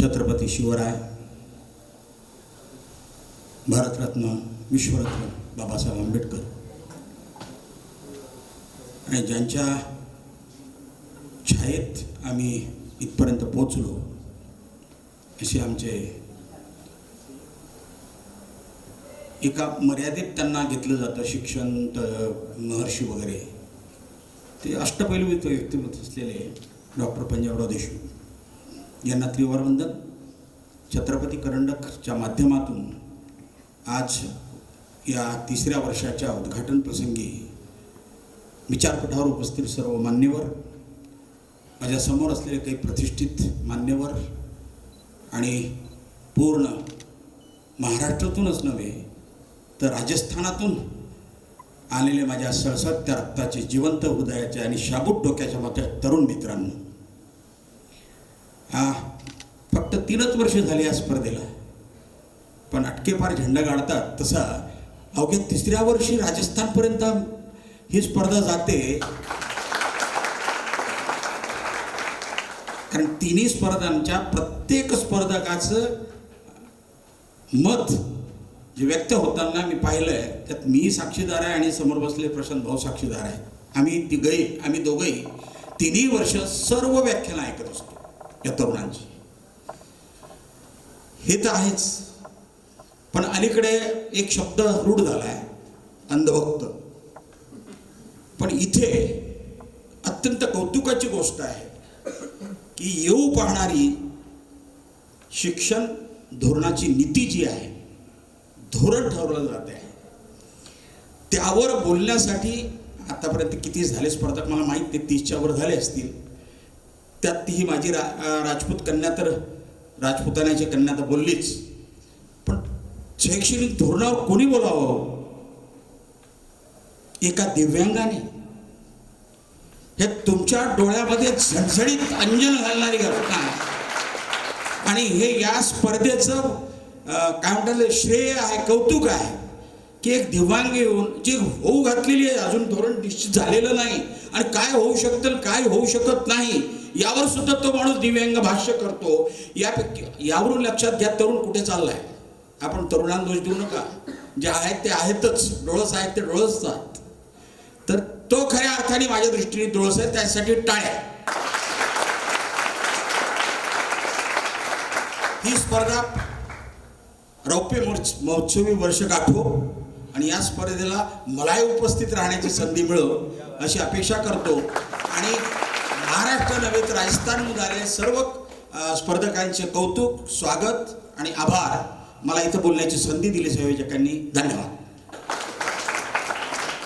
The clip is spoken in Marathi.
छत्रपती शिवराय भारतरत्न विश्वरत्न बाबासाहेब आंबेडकर. आणि ज्यांच्या छायेत आम्ही इथपर्यंत पोचलो असे आमचे एका मर्यादित त्यांना घेतलं जातं शिक्षण महर्षी वगैरे. ते अष्टपैलू व्यक्तिमत्व असलेले डॉक्टर पंजाबराव देशमुख. यांना त्रिवारवंदन छत्रपती करंडकच्या माध्यमातून आज या तिसऱ्या वर्षाच्या उद्घाटन प्रसंगी विचारपीठावर उपस्थित सर्व मान्यवर माझ्यासमोर असलेले काही प्रतिष्ठित मान्यवर आणि पूर्ण महाराष्ट्रातूनच नव्हे तर राजस्थानातून आलेले माझ्या सळसळत्या रक्ताचे जिवंत हृदयाचे आणि शाबूत डोक्याच्या माझ्या तरुण मित्रांनो हा फक्त तीनच वर्ष झाली या स्पर्धेला. पण अटकेपार झेंडा गाडतात. तसा अवघ्या तिसऱ्या वर्षी राजस्थानपर्यंत ही स्पर्धा जाते. कारण तिन्ही स्पर्धांच्या प्रत्येक स्पर्धकाचं मत जे व्यक्त होताना मी पाहिलं आहे त्यात मी साक्षीदार आहे आणि समोर बसले प्रशांत भाऊ साक्षीदार आहे. आम्ही तिघही आम्ही दोघंही तिन्ही वर्ष सर्व व्याख्यानं ऐकत असतो. या तरुणांची. हे तर आहेच. पण अलीकडे एक शब्द रूढ झाला आहे अंधभक्त. पण इथे अत्यंत कौतुकाची गोष्ट आहे की येऊ पाहणारी शिक्षण धोरणाची नीती जी आहे धोरण ठरवलं जात आहे त्यावर बोलण्यासाठी आतापर्यंत किती झाले स्पर्धक मला माहीत नाही तीसच्या वर झाले असतील. त्यात ती ही माझी रा राजपूत कन्या तर राजपुतानाची कन्या तर बोललीच. पण शैक्षणिक धोरणावर कोणी बोलावं? एका दिव्यांगाने. हे तुमच्या डोळ्यामध्ये झणझणीत अंजन घालणारी घटना आणि हे या स्पर्धेचं काय म्हणतात श्रेय आहे कौतुक आहे की एक दिव्यांग येऊन जी होऊ घातलेली आहे अजून धोरण निश्चित झालेलं नाही. आणि काय होऊ शकतं काय होऊ शकत नाही यावर सुद्धा तो माणूस दिव्यांग भाष्य करतो. यापैकी यावरून लक्षात घ्या तरुण कुठे चाललाय? आपण तरुणांना दोष देऊ नका. जे आहेत ते आहेतच. डोळस आहेत ते डोळस आहेत. तर तो खऱ्या अर्थाने माझ्या दृष्टीने डोळस आहे त्यासाठी टाळ्या. ही स्पर्धा रौप्य महोत्सवी वर्ष गाठो आणि या स्पर्धेला मलाही उपस्थित राहण्याची संधी मिळो अशी अपेक्षा करतो. आणि महाराष्ट्र नव्हे तर राजस्थानमध्ये आलेले सर्व स्पर्धकांचे कौतुक स्वागत आणि आभार. मला इथं बोलण्याची संधी दिली संयोजकांनी धन्यवाद.